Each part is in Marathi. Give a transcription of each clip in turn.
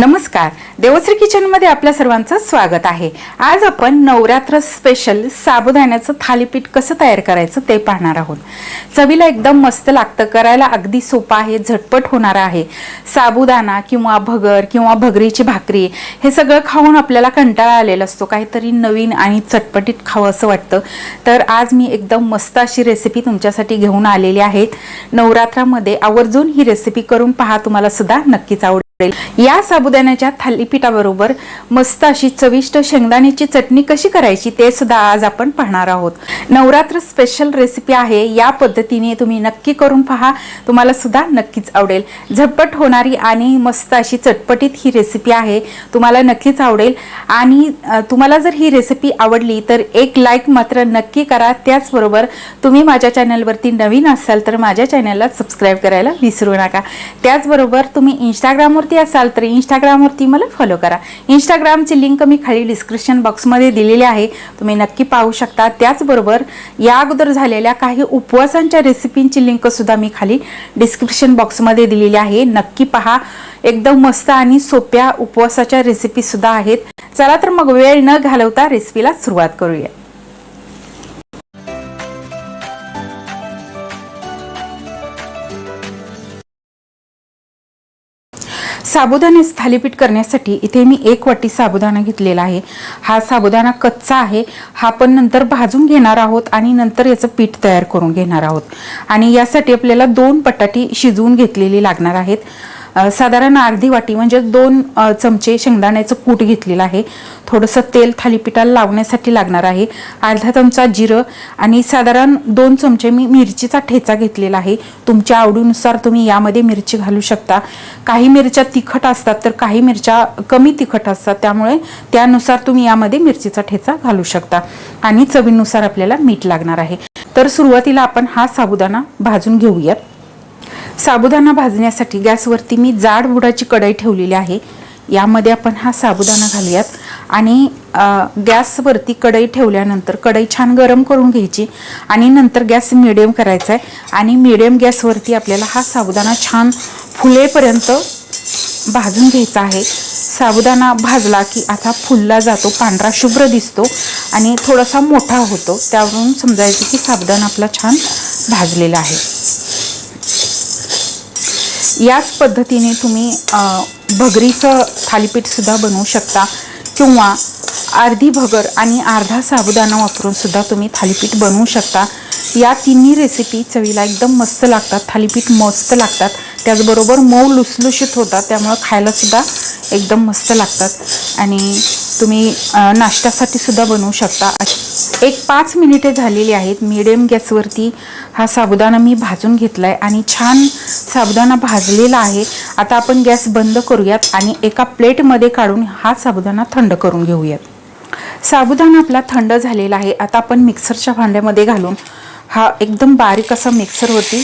नमस्कार. देवश्री किचनमध्ये आपल्या सर्वांचं स्वागत आहे. आज आपण नवरात्र स्पेशल साबुदाण्याचं थालीपीठ कसं तयार करायचं ते पाहणार आहोत. चवीला एकदम मस्त लागतं करायला अगदी सोपं आहे झटपट होणार आहे. साबुदाणा किंवा भगर किंवा भगरीची भाकरी हे सगळं खाऊन आपल्याला कंटाळा आलेला असतो. काहीतरी नवीन आणि चटपटीत खावं असं वाटतं. तर आज मी एकदम मस्त अशी रेसिपी तुमच्यासाठी घेऊन आलेली आहे. नवरात्रामध्ये आवर्जून ही रेसिपी करून पहा तुम्हाला सुद्धा नक्कीच आवडेल. या साबुदाण्याच्या थालीपीठाबरोबर मस्त अशी चविष्ट शेंगदाण्याची चटणी कशी करायची ते सुद्धा आज आपण पाहणार आहोत. नवरात्र स्पेशल रेसिपी आहे. या पद्धतीने तुम्ही नक्की करून पहा. तुम्हाला सुद्धा नक्कीच आवडेल. झटपट होणारी आणि मस्त अशी चटपटीत ही रेसिपी आहे. तुम्हाला नक्कीच आवडेल. आणि तुम्हाला जर ही रेसिपी आवडली तर एक लाईक मात्र नक्की करा. त्याचबरोबर तुम्ही माझ्या चॅनलवरती नवीन असाल तर माझ्या चॅनलला सबस्क्राईब करायला विसरू नका. त्याचबरोबर तुम्ही इंस्टाग्रामवर इंस्टाग्रामवरती असाल तर इंस्टाग्रामवरती मला फॉलो करा. इंस्टाग्रामची लिंक मी खाली डिस्क्रिप्शन बॉक्समध्ये दिलेली आहे. तुम्ही नक्की पाहू शकता. त्याचबरोबर या अगोदर झालेल्या काही उपवासांच्या रेसिपींची लिंकसुद्धा मी खाली डिस्क्रिप्शन बॉक्समध्ये दिलेली आहे. नक्की पहा. एकदम मस्त आणि सोप्या उपवासाच्या रेसिपीसुद्धा आहेत. चला तर मग वेळ न घालवता रेसिपीला सुरुवात करूया. साबुदाणे थालीपीठ करण्यासाठी इथे मी एक वाटी साबुदाणा घेतलेला आहे. हा साबुदाणा कच्चा आहे. हा पण नंतर भाजून घेणार आहोत आणि नंतर याचं पीठ तयार करून घेणार आहोत. आणि यासाठी आपल्याला दोन बटाटी शिजवून घेतलेली लागणार आहेत. साधारण अर्धी वाटी म्हणजे दोन चमचे शेंगदाण्याचं कूट घेतलेलं आहे. थोडंसं तेल थालीपीठाला लावण्यासाठी लागणार आहे. अर्धा चमचा जिरं आणि साधारण दोन चमचे मी मिरचीचा ठेचा घेतलेला आहे. तुमच्या आवडीनुसार तुम्ही यामध्ये मिरची घालू शकता. काही मिरच्या तिखट असतात तर काही मिरच्या कमी तिखट असतात. त्यामुळे त्यानुसार तुम्ही यामध्ये मिरचीचा ठेचा घालू शकता. आणि चवीनुसार आपल्याला मीठ लागणार आहे. तर सुरुवातीला आपण हा साबुदाणा भाजून घेऊयात. साबुदाणा भाजण्यासाठी गॅसवरती मी जाड बुडाची कढई ठेवलेली आहे. यामध्ये आपण हा साबुदाणा घालूयात. आणि गॅसवरती कढई ठेवल्यानंतर कढई छान गरम करून घ्यायची आणि नंतर गॅस मिडियम करायचा आहे. आणि मिडियम गॅसवरती आपल्याला हा साबुदाणा छान फुलेपर्यंत भाजून घ्यायचा आहे. साबुदाणा भाजला की आता फुलला जातो पांढरा शुभ्र दिसतो आणि थोडासा मोठा होतो. त्यावरून समजायचं की साबुदाणा आपला छान भाजलेला आहे. याच पद्धतीने तुम्ही भगरीचं थालीपीठसुद्धा बनवू शकता किंवा अर्धी भगर आणि अर्धा साबुदाणा वापरून सुद्धा तुम्ही थालीपीठ बनवू शकता. या तिन्ही रेसिपी चवीला एकदम मस्त लागतात थालीपीठ मस्त लागतात. त्याचबरोबर मऊ लुसलुशीत होतात त्यामुळं खायलासुद्धा एकदम मस्त लागतात. आणि तुम्ही नाश्त्यासाठी सुद्धा बनवू शकता. एक पाच मिनिटे झालेली आहेत. मिडियम गॅसवरती हा साबुदाणा मी भाजून घेतला आहे आणि छान साबुदाणा भाजलेला आहे. आता आपण गॅस बंद करूयात आणि एका प्लेटमध्ये काढून हा साबुदाणा थंड करून घेऊयात. साबुदाणा आपला थंड झालेला आहे. आता आपण मिक्सरच्या भांड्यामध्ये घालून हा एकदम बारीक असा मिक्सरवरती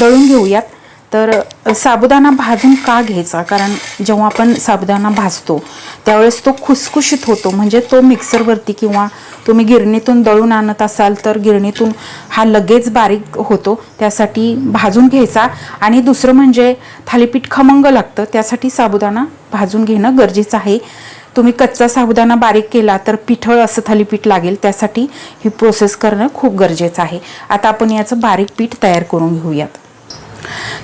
दळून घेऊयात. तर साबुदाणा भाजून का घ्यायचा? कारण जेव्हा आपण साबुदाणा भाजतो त्यावेळेस तो खुसखुशीत होतो. म्हणजे तो मिक्सरवरती किंवा तुम्ही गिरणीतून दळून आणत असाल तर गिरणीतून हा लगेच बारीक होतो. त्यासाठी भाजून घ्यायचा. आणि दुसरं म्हणजे थालीपीठ खमंग लागतं. त्यासाठी साबुदाणा भाजून घेणं गरजेचं आहे. तुम्ही कच्चा साबुदाणा बारीक केला तर पिठळ असं थालीपीठ लागेल. त्यासाठी ही प्रोसेस करणं खूप गरजेचं आहे. आता आपण याचं बारीक पीठ तयार करून घेऊयात.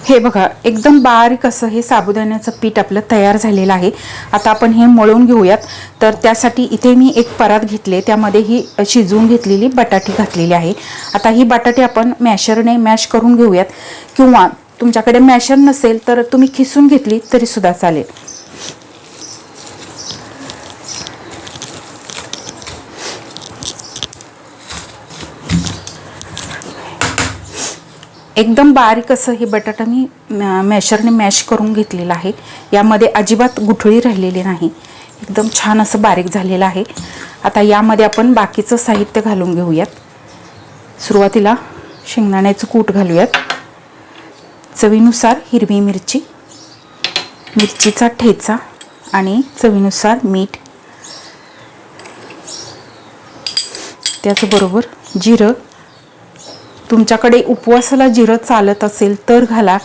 हे बघा एकदम बारीक असं हे साबुदाण्याचं पीठ आपलं तयार झालेलं आहे. आता आपण हे मळून घेऊयात. तर त्यासाठी इथे मी एक परात घेतले त्यामध्ये ही शिजवून घेतलेली बटाटी घातलेली आहे. आता ही बटाटी आपण मॅशरने मॅश करून घेऊयात. किंवा तुमच्याकडे मॅशर नसेल तर तुम्ही खिसून घेतली तरीसुद्धा चालेल. एकदम बारीक असं हे बटाटा मी मॅ- मॅशरने मॅश करून घेतलेलं आहे. यामध्ये अजिबात गुठळी राहिलेली नाही. एकदम छान असं बारीक झालेलं आहे. आता यामध्ये आपण बाकीचं साहित्य घालून घेऊयात. सुरुवातीला शेंगदाण्याचं कूट घालूयात. चवीनुसार हिरवी मिरची मिरचीचा ठेचा आणि चवीनुसार मीठ. त्याचबरोबर जिरं तुमच्याकडे उपवासाला जिरं चालत असेल तर घाला.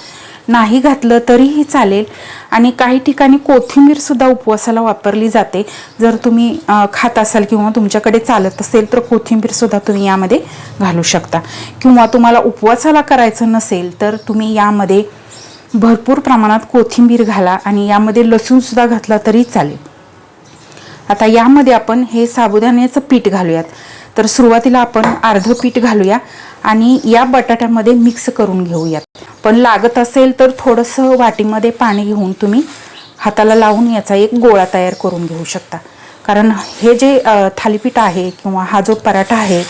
नाही घातलं तरीही चालेल. आणि काही ठिकाणी कोथिंबीरसुद्धा उपवासाला वापरली जाते. जर तुम्ही खात असाल किंवा तुमच्याकडे चालत असेल तर कोथिंबीरसुद्धा तुम्ही यामध्ये घालू शकता. किंवा तुम्हाला उपवासाला करायचं नसेल तर तुम्ही यामध्ये भरपूर प्रमाणात कोथिंबीर घाला आणि यामध्ये लसूणसुद्धा घातला तरी चालेल. आता यामध्ये आपण हे साबुदाण्याचं पीठ घालूयात. तर सुरुवातीला आपण अर्ध पीठ घालूया आणि या बटाट्यामध्ये मिक्स करून घेऊयात. पण लागत असेल तर थोडंसं वाटीमध्ये पाणी घेऊन तुम्ही हाताला लावून याचा एक गोळा तयार करून घेऊ शकता. कारण हे जे थालीपीठ आहे किंवा हा जो पराठा आहे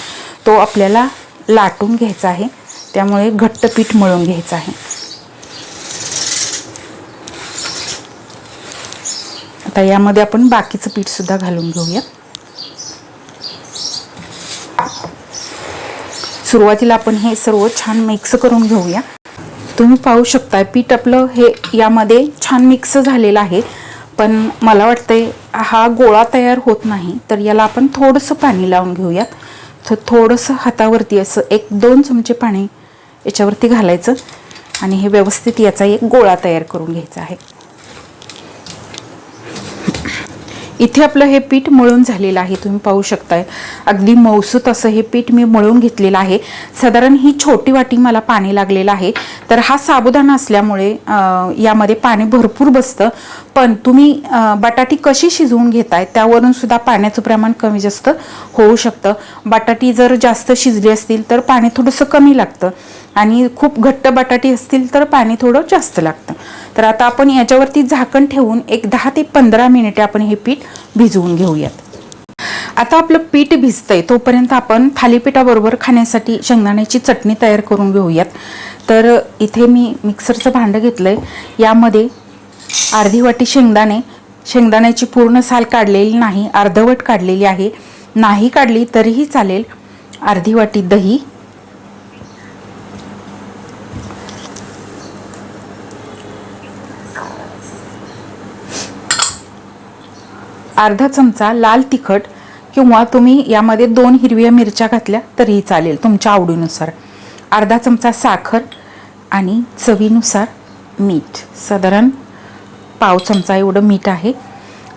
तो आपल्याला लाटून घ्यायचा आहे. त्यामुळे घट्ट पीठ मळून घ्यायचं आहे. आता यामध्ये आपण बाकीचं पीठसुद्धा घालून घेऊया सुरुवातीला आपण हे सर्व छान मिक्स करून घेऊया. तुम्ही पाहू शकता पीठ आपलं हे यामध्ये छान मिक्स झालेलं आहे. पण मला वाटतंय हा गोळा तयार होत नाही तर याला आपण थोडंसं पाणी लावून घेऊयात. तर थोडंसं हातावरती असं एक दोन चमचे पाणी याच्यावरती घालायचं. आणि हे व्यवस्थित याचा एक गोळा तयार करून घ्यायचा आहे. इथे आपलं हे पीठ मळून झालेलं आहे तुम्ही पाहू शकताय. अगदी मौसूत असं हे पीठ मी मळून घेतलेलं आहे. साधारण ही छोटी वाटी मला पाणी लागलेलं आहे. तर हा साबुदाणा असल्यामुळे यामध्ये पाणी भरपूर बसतं. पण तुम्ही बटाटी कशी शिजवून घेताय त्यावरून सुद्धा पाण्याचं प्रमाण कमी जास्त होऊ शकतं. बटाटी जर जास्त शिजली असतील तर पाणी थोडंसं कमी लागतं. आणि खूप घट्ट बटाटी असतील तर पाणी थोडं जास्त लागतं. तर आता आपण याच्यावरती झाकण ठेवून एक दहा ते पंधरा मिनिटे आपण हे पीठ भिजवून घेऊयात. आता आपलं पीठ भिजतंय तोपर्यंत आपण थालीपीठाबरोबर खाण्यासाठी शेंगदाण्याची चटणी तयार करून घेऊयात. तर इथे मी मिक्सरचं भांडं घेतलंय. यामध्ये अर्धी वाटी शेंगदाणे शेंगदाण्याची पूर्ण साल काढलेली नाही अर्धवट काढलेली आहे. नाही काढली तरीही चालेल. अर्धी वाटी दही अर्धा चमचा लाल तिखट किंवा तुम्ही यामध्ये दोन हिरव्या मिरच्या घातल्या तरीही चालेल तुमच्या आवडीनुसार. अर्धा चमचा साखर आणि चवीनुसार मीठ. साधारण पाव चमचा एवढं मीठ आहे.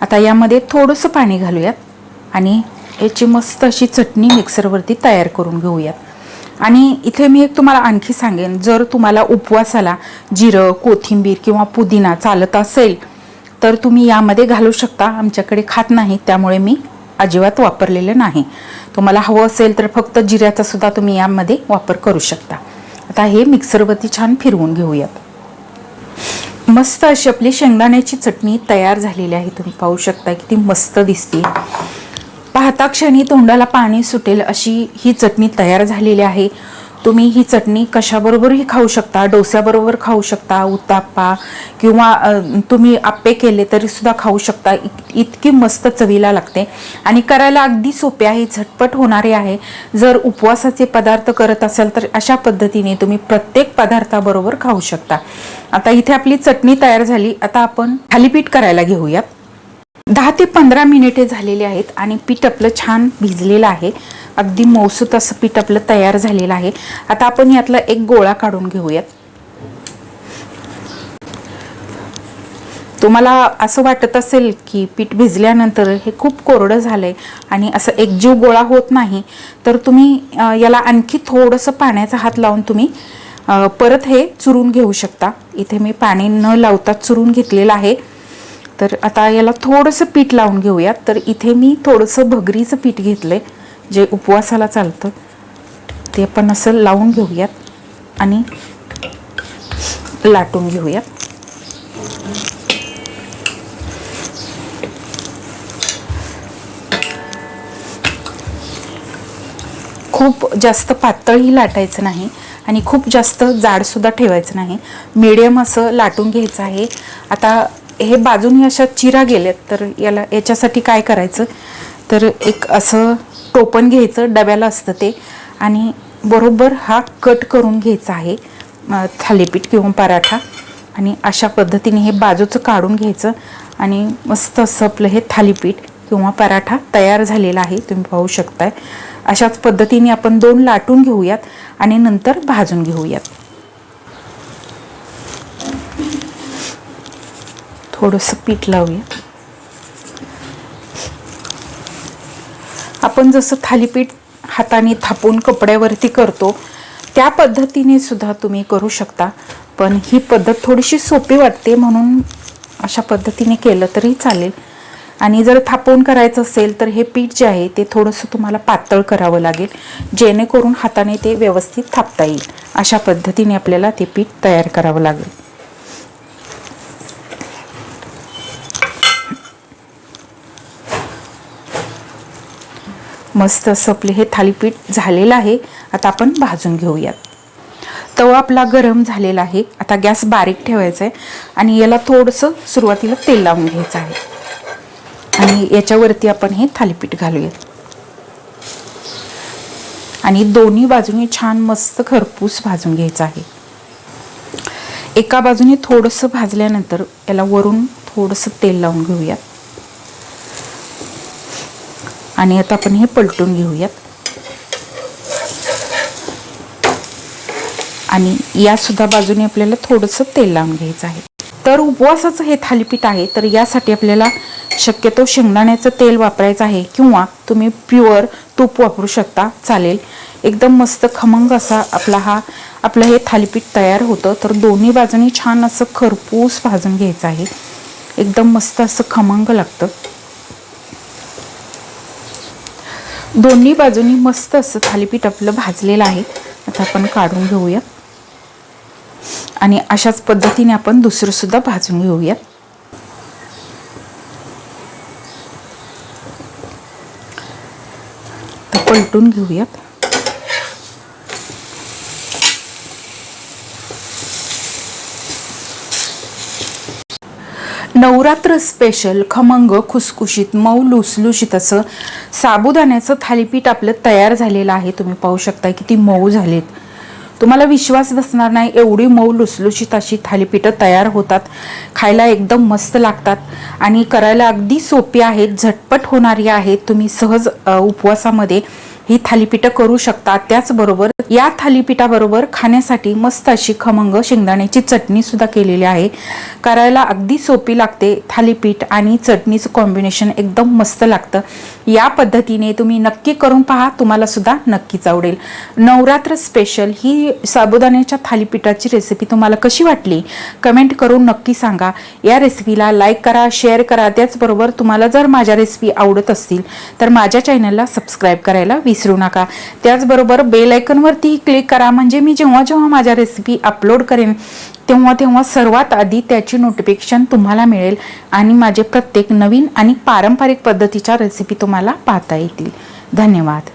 आता यामध्ये थोडंसं पाणी घालूयात आणि याची मस्त अशी चटणी मिक्सरवरती तयार करून घेऊयात. आणि इथे मी एक तुम्हाला आणखी सांगेन जर तुम्हाला उपवासाला जिरं कोथिंबीर किंवा पुदिना चालत असेल तर तुम्ही यामध्ये घालू शकता. आमच्याकडे खात नाही त्यामुळे मी अजिबात वापरलेलं नाही. तुम्हाला हवं असेल तर फक्त जिऱ्याचा सुद्धा तुम्ही यामध्ये वापर करू शकता. आता हे मिक्सरवरती छान फिरवून घेऊयात. मस्त अशी आपली शेंगदाण्याची चटणी तयार झालेली आहे. तुम्ही पाहू शकता किती मस्त दिसते. पाहता क्षणी तोंडाला पाणी सुटेल अशी ही चटणी तयार झालेली आहे. तुम्ही ही चटणी कशाबरोबरही खाऊ शकता डोस्याबरोबर खाऊ शकता उत्ताप्पा किंवा तुम्ही आप्पे केले तरीसुद्धा खाऊ शकता. इत- इतकी मस्त चवीला लागते. आणि करायला अगदी सोपे आहे झटपट होणारे आहे. जर उपवासाचे पदार्थ करत असाल तर अशा पद्धतीने तुम्ही प्रत्येक पदार्थाबरोबर खाऊ शकता. आता इथे आपली चटणी तयार झाली. आता आपण थालीपीठ करायला घेऊयात. दहा ते पंधरा मिनिटे झालेले आहेत आणि पीठ आपलं छान भिजलेलं आहे. अगदी मौसूत असं पीठ आपलं तयार झालेलं आहे. आता आपण यातला एक गोळा काढून घेऊयात. तुम्हाला असं वाटत असेल की पीठ भिजल्यानंतर हे खूप कोरडं झालं आहे आणि असं एकजीव गोळा होत नाही तर तुम्ही याला आणखी थोडंसं पाण्याचा हात लावून तुम्ही परत हे चुरून घेऊ शकता. इथे मी पाणी न लावता चुरून घेतलेलं आहे. तर आता याला थोडंसं पीठ लावून घेऊयात. तर इथे मी थोडंसं भगरीचं पीठ घेतलं आहे जे उपवासाला चालतं. ते आपण असं लावून घेऊयात आणि लाटून घेऊयात. खूप जास्त पातळही लाटायचं नाही आणि खूप जास्त जाडसुद्धा ठेवायचं नाही. मिडियम असं लाटून घ्यायचं आहे. आता हे बाजूनी अशा चिरा गेल्यात तर याला याच्यासाठी काय करायचं? तर एक असं टोपण घ्यायचं डब्याला असतं ते आणि बरोबर हा कट करून घ्यायचा आहे थालीपीठ किंवा पराठा आणि अशा पद्धतीने हे बाजूचं काढून घ्यायचं आणि मस्त असं आपलं हे थालीपीठ किंवा पराठा तयार झालेला आहे तुम्ही पाहू शकताय. अशाच पद्धतीने आपण दोन लाटून घेऊयात आणि नंतर भाजून घेऊयात. थोडंसं पीठ लावूया. आपण जसं थालीपीठ हाताने थापून कपड्यावरती करतो त्या पद्धतीने सुद्धा तुम्ही करू शकता. पण ही पद्धत थोडीशी सोपी वाटते म्हणून अशा पद्धतीने केलं तरी चालेल. आणि जर थापून करायचं असेल तर हे पीठ जे आहे ते थोडंसं तुम्हाला पातळ करावं लागेल. जेणेकरून हाताने ते व्यवस्थित थापता येईल. अशा पद्धतीने आपल्याला ते पीठ तयार करावं लागेल. मस्त असं आपले हे थालीपीठ झालेलं आहे. आता आपण भाजून घेऊयात. तवा आपला गरम झालेला आहे. आता गॅस बारीक ठेवायचा आहे आणि याला थोडंसं सुरुवातीला तेल लावून घ्यायचं आहे. आणि याच्यावरती आपण हे थालीपीठ घालूयात. आणि दोन्ही बाजूने छान मस्त खरपूस भाजून घ्यायचं आहे. एका बाजूने थोडंसं भाजल्यानंतर याला वरून थोडंसं तेल लावून घेऊयात. आणि आता आपण हे पलटून घेऊयात. आणि यासुद्धा बाजूने आपल्याला थोडंसं तेल लावून घ्यायचं आहे. तर उपवासाचं हे थालीपीठ आहे तर यासाठी आपल्याला शक्यतो शेंगदाण्याचं तेल वापरायचं आहे किंवा तुम्ही प्युअर तूप वापरू शकता चालेल. एकदम मस्त खमंग असा आपला हा आपलं हे थालीपीठ तयार होतं तर दोन्ही बाजूनी छान असं खरपूस भाजून घ्यायचं आहे. एकदम मस्त असं खमंग लागतं. दोन्ही बाजूनी मस्त असं थालीपीठ आपलं भाजलेलं आहे. आता आपण काढून घेऊया. आणि अशाच पद्धतीने आपण दुसरं सुद्धा भाजून घेऊयात तर पलटून घेऊयात. नवरात्र स्पेशल खमंग खुसखुशीत मऊ लुसलुशीत असं साबुदाण्याचं थालीपीठ आपलं तयार झालेलं आहे. तुम्ही पाहू शकता किती मऊ झालेत. तुम्हाला विश्वास बसणार नाही एवढी मऊ लुसलुशीत अशी थालीपीठं तयार होतात. खायला एकदम मस्त लागतात आणि करायला अगदी सोपी आहेत झटपट होणारी आहेत. तुम्ही सहज उपवासामध्ये ही थालीपीठं करू शकता. त्याचबरोबर या थालीपीठाबरोबर खाण्यासाठी मस्त अशी खमंग शेंगदाण्याची चटणी सुद्धा केलेली आहे. करायला अगदी सोपी लागते थालीपीठ आणि चटणीचं कॉम्बिनेशन एकदम मस्त लागतं. या पद्धतीने तुम्ही नक्की करून पहा तुम्हाला सुद्धा नक्कीच आवडेल. नवरात्र स्पेशल ही साबुदाण्याच्या थालीपीठाची रेसिपी तुम्हाला कशी वाटली? कमेंट करून नक्की सांगा. या रेसिपीला लाईक करा शेअर करा. त्याचबरोबर तुम्हाला जर माझ्या रेसिपी आवडत असतील तर माझ्या चॅनलला सबस्क्राईब करायला विसरू नका. त्याचबरोबर बेल आयकॉनवरती क्लिक करा. म्हणजे मी जेव्हा जेव्हा माझ्या रेसिपी अपलोड करेन तेव्हा तेव्हा सर्वात आधी त्याची नोटिफिकेशन तुम्हाला मिळेल. आणि माझे प्रत्येक नवीन आणि पारंपरिक पद्धतीच्या रेसिपी तुम्हाला तुम्हाला पाहता येतील. धन्यवाद.